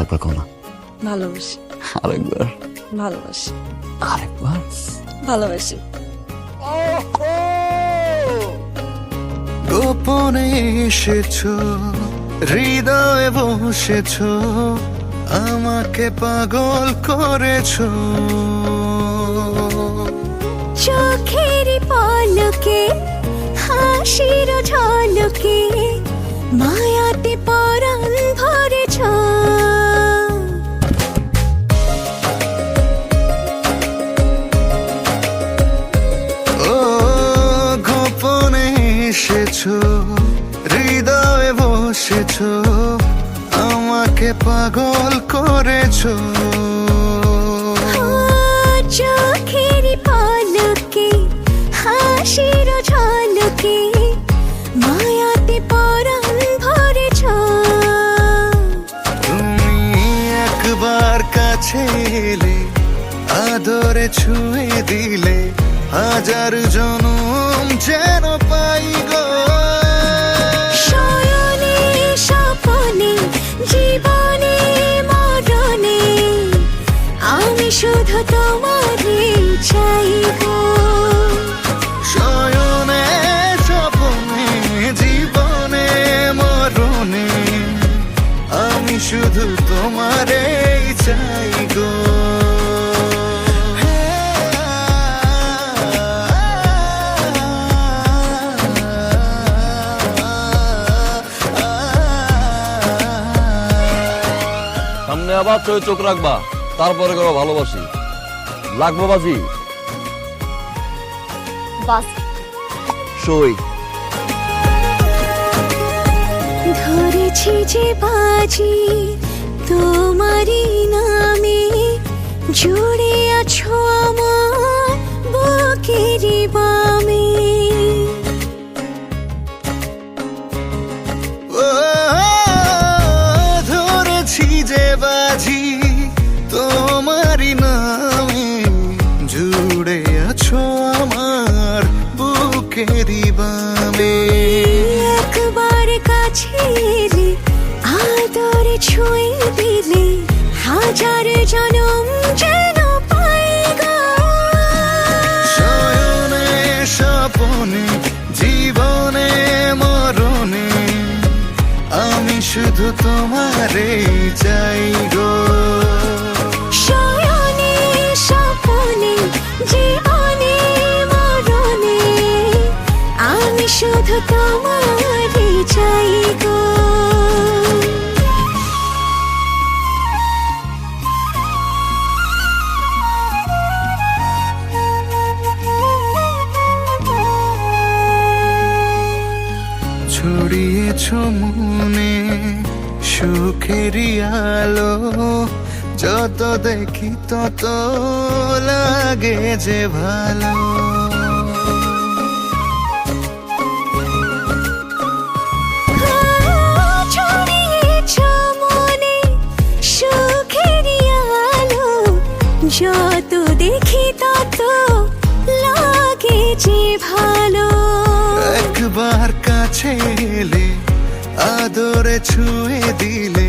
একবার কোনা ভালোবাসি। আরেকবার। ভালোবাসি। আরেকবার? ভালোবাসি। গোপনে এসেছ হৃদয়ে বসেছো আমাকে পাগল করেছ। চোখের পলকে হাসির ঝলকে মায়াতে পরাণ এসেছ হৃদয়ে বসেছো আমাকে পাগল করেছ। চোখের পলকে হাসির ঝলকে মায়াতে পরাণ ভরেছ। তুমি একবার কাছে এলে আদরে ছুঁয়ে দিলে হাজার জনম যেন পাই শুধু তোমারই চাই গো শয়নে স্বপনে জীবনে মরণে আমি শুধু তোমারে চাই গো সামনে আবার চোখ রাখবা। তারপরে করো ভালোবাসি। লাগবো বাজি? বাস। সই। ধরেছি যে বাজি তোমারই নামে জুড়ে আছো আমার বুকের বামে বুকেরই বামে। একবার কাছে এলে আদরে ছুঁয়ে দিলে হাজার জনম যেন পাই গো শয়নে স্বপনে জীবনে মরণে আমি শুধু তোমারে চাই গো তোমারই চাই গো আলো যত দেখি তত লাগে যে ভালো। দেখি তত লাগে যে ভালো। একবার কাছে এলে আদরে ছুঁয়ে দিলে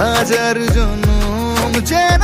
হাজার জনম যেন